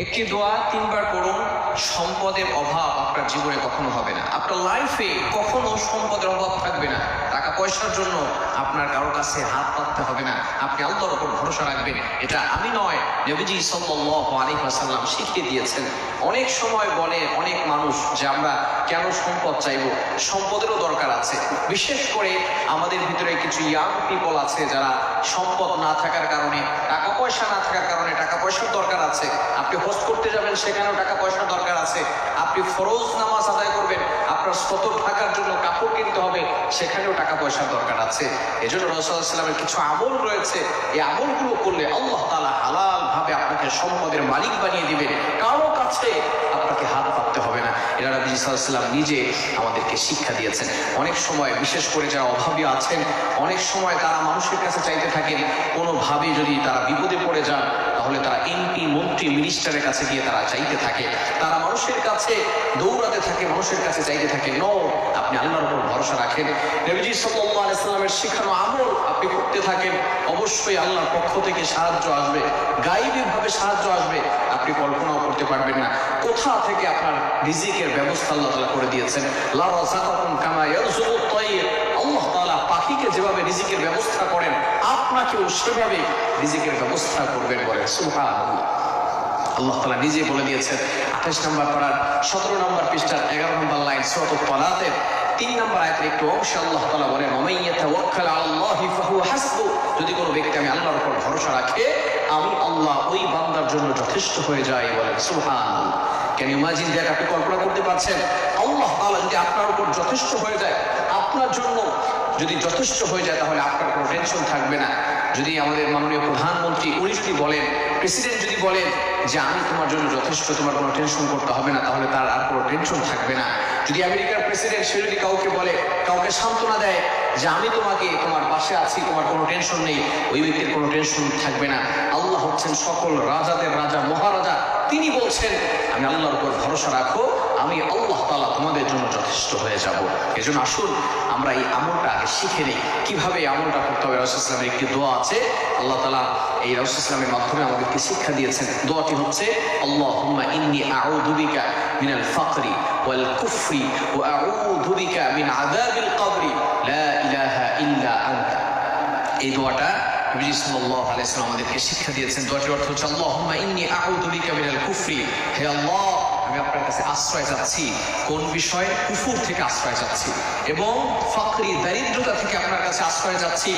একটি দোয়া তিনবার করুন, সম্পদের অভাব আপনার জীবনে কখনো হবে না। আপনার লাইফে কখনো সম্পদের অভাব থাকবে না। টাকা পয়সার জন্য আপনার কারোর কাছে হাত পাততে হবে না। আপনি আল্লাহর উপর ভরসা রাখবেন। এটা আমি নয়, নবীজি সাল্লাল্লাহু আলাইহি ওয়াসাল্লাম শিখিয়ে দিয়েছেন। অনেক সময় বলে অনেক মানুষ যে আমরা কেন সম্পদ চাইব? সম্পদেরও দরকার আছে। বিশেষ করে আমাদের ভিতরে কিছু ইয়াং পিপল আছে যারা সম্পদ না থাকার কারণে টাকা পয়সা না থাকার কারণে টাকা পয়সার দরকার আছে। আপনি হজ করতে যাবেন, সেখানেও টাকা পয়সার দরকার আছে। আপনি ফরজ নামাজ আদায় করবেন, আপনার সতর থাকার জন্য কাপড় কিনতে হবে, সেখানেও টাকা পয়সার দরকার আছে। এজন্য রসুলামের কিছু আমল রয়েছে। এই আমলগুলো করলে আল্লাহ তালা হালাল ভাবে আপনাকে সম্পদের মালিক বানিয়ে দিবেন। কারও কাছে আপনাকে হাত নবী সাল্লাম নিজে আমাদেরকে শিক্ষা দিয়েছেন। অনেক সময়, বিশেষ করে যারা অভাবী আছেন, অনেক সময় তারা মানুষের কাছে চাইতে থাকেন, কোনোভাবে যদি তারা বিপদে পড়ে যান, তাহলে তারা এমপি, মন্ত্রী, মিনিস্টারের কাছে গিয়ে তারা চাইতে থাকে। তারা মানুষের কাছে দৌড়াতে থাকে, মানুষের কাছে চাইতে থাকে, ন, আপনি আল্লাহর উপর ভরসা রাখেন। নবীজি সাল্লামের শিখানো আমল আপনি করতে থাকেন, অবশ্যই আল্লাহর পক্ষ থেকে সাহায্য আসবে গাইবী ভাবে সাহায্য আসবে। আপনি কল্পনাও করতে পারবেন না। কোথা থেকে আপনার রিজিকের ব্যবস্থা আল্লাহ করে দিয়েছেন? পাখিকে যেভাবে রিজিকের ব্যবস্থা করেন, আপনাকেও সেভাবে রিজিকের ব্যবস্থা করবেন বলে আল্লাহ তালা নিজে বলে দিয়েছেন, আঠাশ নম্বর পড়ার, সতেরো নম্বর পৃষ্ঠার, এগারো নম্বর লাইন পলাতের তিন নম্বর আয়তের একটু অংশে আল্লাহ তালা বলেন ওমাইয়াতা ওয়াক্কাল আল্লাহি হাসবু। যদি কোনো ব্যক্তি আমি আল্লাহর উপর ভরসা রাখে আমি আল্লাহ ওই বান্দার জন্য যথেষ্ট হয়ে যাই বলেন সুবহানাল্লাহ। কেন ইমাজিন দেখ আপনি কল্পনা করতে পারছেন? আল্লাহ যদি আপনার উপর যথেষ্ট হয়ে যায়, আপনার জন্য যদি যথেষ্ট হয়ে যায়, তাহলে আপনার কোনো টেনশন থাকবে না। যদি আমাদের মাননীয় প্রধানমন্ত্রী উনি বলেন প্রেসিডেন্ট যদি বলেন যে আমি তোমার জন্য যথেষ্ট, তোমার কোনো টেনশন করতে হবে না, তাহলে তার আর কোনো টেনশন থাকবে না। যদি আমেরিকার প্রেসিডেন্ট সে যদি কাউকে বলে, কাউকে সান্ত্বনা দেয় যে আমি তোমাকে তোমার পাশে আছি, তোমার কোনো টেনশন নেই, ওই ব্যক্তির কোনো টেনশন থাকবে না। আল্লাহ হচ্ছেন সকল রাজাদের রাজা, মহারাজা। তিনি বলছেন, আমি আল্লাহর উপর ভরসা রাখো, আমি আল্লাহ তালা তোমাদের জন্য যথেষ্ট হয়ে যাব। এজন্য আসুন, আমরা এই আমলটা আগে শিখে নিই। কীভাবে এই আমলটা করতে হবে? রসুল ইসলামের একটি দোয়া আছে। আল্লাহ তালা এই রসুল ইসলামের মাধ্যমে আমাদেরকে শিক্ষা দিয়েছেন। দোয়াটি হচ্ছে আল্লাহ ইন্নি আউদুবিকা মিনাল ফাকরি ওয়াল কুফরি ওয়া আউদুবিকা মিন আযাবিল কবরি, লা ইলাহা ইল্লা আনতা। এই দোয়াটা নবীজি সাল্লাল্লাহু আলাইহি ওয়াসাল্লাম আমাদেরকে শিক্ষা দিয়েছেন। দোয়াটির অর্থ হচ্ছে, আল্লাহুম্মা ইন্নী আউযু বিকা মিনাল কুফরি। হে আল্লাহ, আমি আপনার কাছে আশ্রয় চাচ্ছি। কোন বিষয়ে? কুফুর থেকে আশ্রয় চাচ্ছি। এবং ফাকরি, দারিদ্রতা থেকে আপনার কাছে আশ্রয় চাচ্ছি।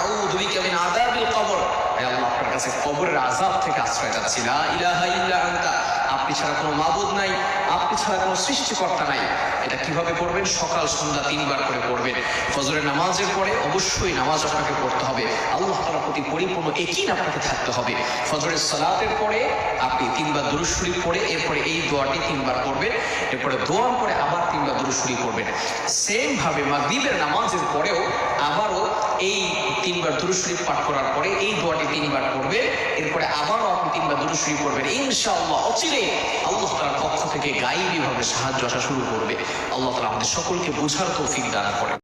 আউযু বিকা মিন আযাবিল কবর। হে আল্লাহ, আপনার কাছে কবরের আযাব থেকে আশ্রয় চাচ্ছি। লা ইলাহা ইল্লা আনতা। আপনি ছাড়া কোনো মাবুদ নাই, আপনি ছাড়া কোনো সৃষ্টিকর্তা নাই। এটা কীভাবে পড়বেন? সকাল, সন্ধ্যা তিনবার করে পড়বেন। ফজরের নামাজের পরে অবশ্যই নামাজ আপনাকে পড়তে হবে। আল্লাহ তালার প্রতি পরিপূর্ণ একই আপনাকে থাকতে হবে। ফজরের সালাতের পরে আপনি তিনবার দুরুশুরি পড়ে, এরপরে এই দোয়াটি তিনবার করবেন এরপরে দোয়ার পরে আবার তিনবার দুরুশুরি করবেন সেম ভাবে মাগরিবের নামাজের পরেও আবারও এই তিনবার দুরুশরীফ পাঠ করার পরে এই দোয়াটি তিনবার করবে এরপরে আবারও আপনি তিনবার দুরুশরীফ করবেন ইনশাআল্লাহ অচিরে আল্লাহ তালার পক্ষ থেকে গাইবীভাবে সাহায্য আসা শুরু করবে। আল্লাহ তালা আমাদের সকলকে বোঝার তৌফিক দান করেন।